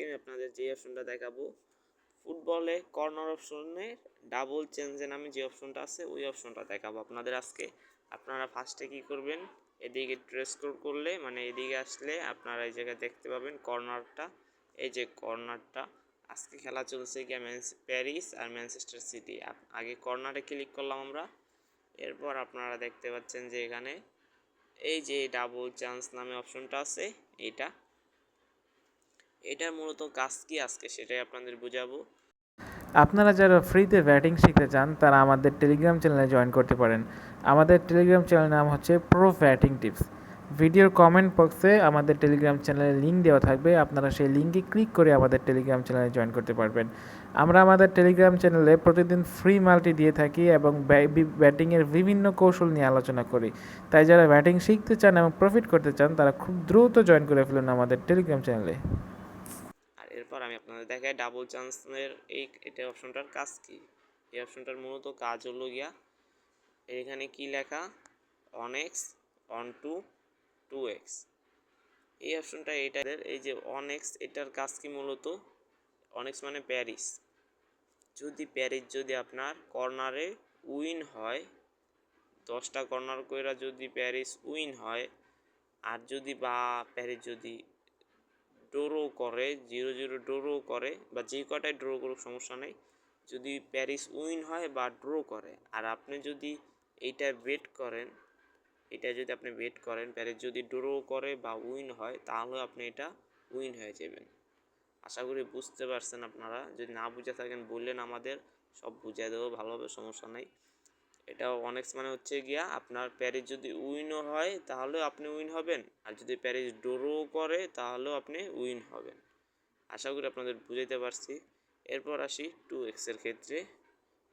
আজকে আমি আপনাদের যে অপশনটা দেখাবো ফুটবলে কর্নার অপশনে ডাবল চেঞ্জে নামে যে অপশনটা আছে, ওই অপশনটা দেখাবো আপনাদের আজকে। আপনারা ফার্স্টে কি করবেন, এদিকে ট্রেস করলে মানে এদিকে আসলে আপনারা এই জায়গায় দেখতে পাবেন কর্নারটা এই যে কর্নারটা আজকে খেলা চলছে গিয়ে ম্যান প্যারিস আর ম্যানচেস্টার সিটি। আগে কর্নারে ক্লিক করলাম আমরা, এরপর আপনারা দেখতে পাচ্ছেন যে এখানে এই যে ডাবল চান্স নামে অপশনটা আছে, এইটা এটার মূলত কাজ কি আজকে? সেটাই আপনাদের বোঝাবো। আপনারা যারা ফ্রিতে ব্যাটিং শিখতে চান, তারা আমাদের টেলিগ্রাম চ্যানেলে জয়েন করতে পারেন। আমাদের টেলিগ্রাম চ্যানেলের নাম হচ্ছে প্রো ব্যাটিং টিপস ভিডিওর কমেন্ট বক্সে আমাদের টেলিগ্রাম চ্যানেলের লিঙ্ক দেওয়া থাকবে। আপনারা সেই লিঙ্কে ক্লিক করে আমাদের টেলিগ্রাম চ্যানেলে জয়েন করতে পারবেন। আমরা আমাদের টেলিগ্রাম চ্যানেলে প্রতিদিন ফ্রি মাল্টি দিয়ে থাকি এবং ব্যাটিংয়ের বিভিন্ন কৌশল নিয়ে আলোচনা করি। তাই যারা ব্যাটিং শিখতে চান এবং প্রফিট করতে চান, তারা খুব দ্রুত জয়েন করে ফেলুন আমাদের টেলিগ্রাম চ্যানেলে এরপর আমি আপনাদের দেখাই ডাবল চান্সের এই, এটা অপশনটার কাজ কি? এই অপশনটার মূলত কাজ হলো গিয়া, এখানে কি লেখা? One X one two two X এই অপশনটা এটাদের, এই যে অন এক্স এটার কাজ কি মূলত? অনেক্স মানে প্যারিস। যদি প্যারিস যদি আপনার কর্নারে উইন হয়, দশটা কর্নার কইরা যদি প্যারিস উইন হয়, আর যদি বা, প্যারিস যদি ড্রো করে, জিরো জিরো ড্রো করে বা যে কটায় ড্রো করুক, সমস্যা নেই। যদি প্যারিস উইন হয় বা ড্র করে, আর আপনি যদি এইটা বেট করেন, এটা যদি আপনি বেট করেন, প্যারিস যদি ড্র করে বা উইন হয়, তাহলে আপনি এটা উইন হয়ে যাবেন। আশা করি বুঝতে পারছেন আপনারা। যদি না বুঝে থাকেন, বললেন আমাদের, সব বুঝিয়ে দেবো ভালোভাবে সমস্যা নেই। এটা অনেক মানে হচ্ছে গিয়া আপনার প্যারিস যদি উইনও হয়, তাহলে আপনি উইন হবেন। আর যদি প্যারিস ড্রো করে, তাহলেও আপনি উইন হবেন। আশা করি আপনাদের বুঝাইতে পারছি। এরপর আসি টু এক্সের ক্ষেত্রে।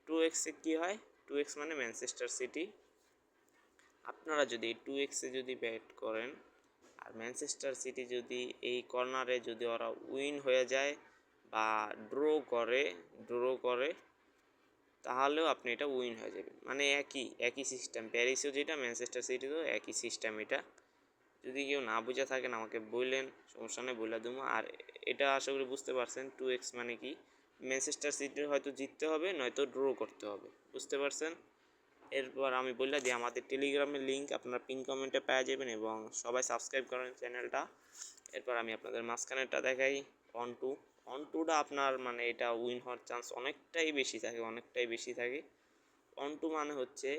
টু এক্সে কী হয়? টু এক্স মানে ম্যানচেস্টার সিটি আপনারা যদি টু এক্সে যদি ব্যাট করেন, আর ম্যানচেস্টার সিটি যদি এই কর্নারে যদি ওরা উইন হয়ে যায় বা ড্র করে ড্র করে তাহলেও আপনি এটা উইন হয়ে যাবেন। মানে একই একই সিস্টেম প্যারিসও যেটা ম্যানচেস্টার সিটিতেও একই সিস্টেম এটা। যদি কেউ না বুঝে থাকেন, আমাকে বললেন, সমস্যা নেই বলে দেবো আর এটা আশা করি বুঝতে পারছেন টু এক্স মানে কি? ম্যানচেস্টার সিটির হয়তো জিততে হবে, নয়তো ড্র করতে হবে। বুঝতে পারছেন? এরপর আমি বললাম যে আমাদের টেলিগ্রামের লিঙ্ক আপনারা পিন কমেন্টে পেয়ে যাবেন এবং সবাই সাবস্ক্রাইব করেন চ্যানেলটা এরপর আমি আপনাদের মাঝখানেরটা দেখাই। অন টু অন টুটা আপনার মানে এটা উইন হওয়ার চান্স অনেকটাই বেশি থাকে, অনেকটাই বেশি থাকে। অন টু মানে হচ্ছে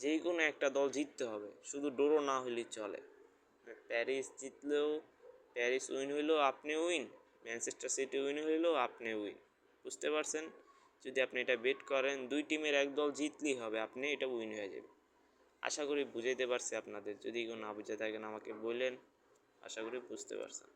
যে কোনো একটা দল জিততে হবে, শুধু ডোরো না হলেই চলে। প্যারিস জিতলেও, প্যারিস উইন হইলেও আপনি উইন ম্যানচেস্টার সিটি উইন হইলেও আপনি উইন বুঝতে পারছেন? যদি আপনি এটা বেট করেন, দুই টিমের এক দল জিতলেই হবে, আপনি এটা উইন হয়ে যাবে আশা করি বুঝাইতে পারছি আপনাদের। যদি কেউ না বুঝে থাকেন, আমাকে বললেন আশা করি বুঝতে পারছেন।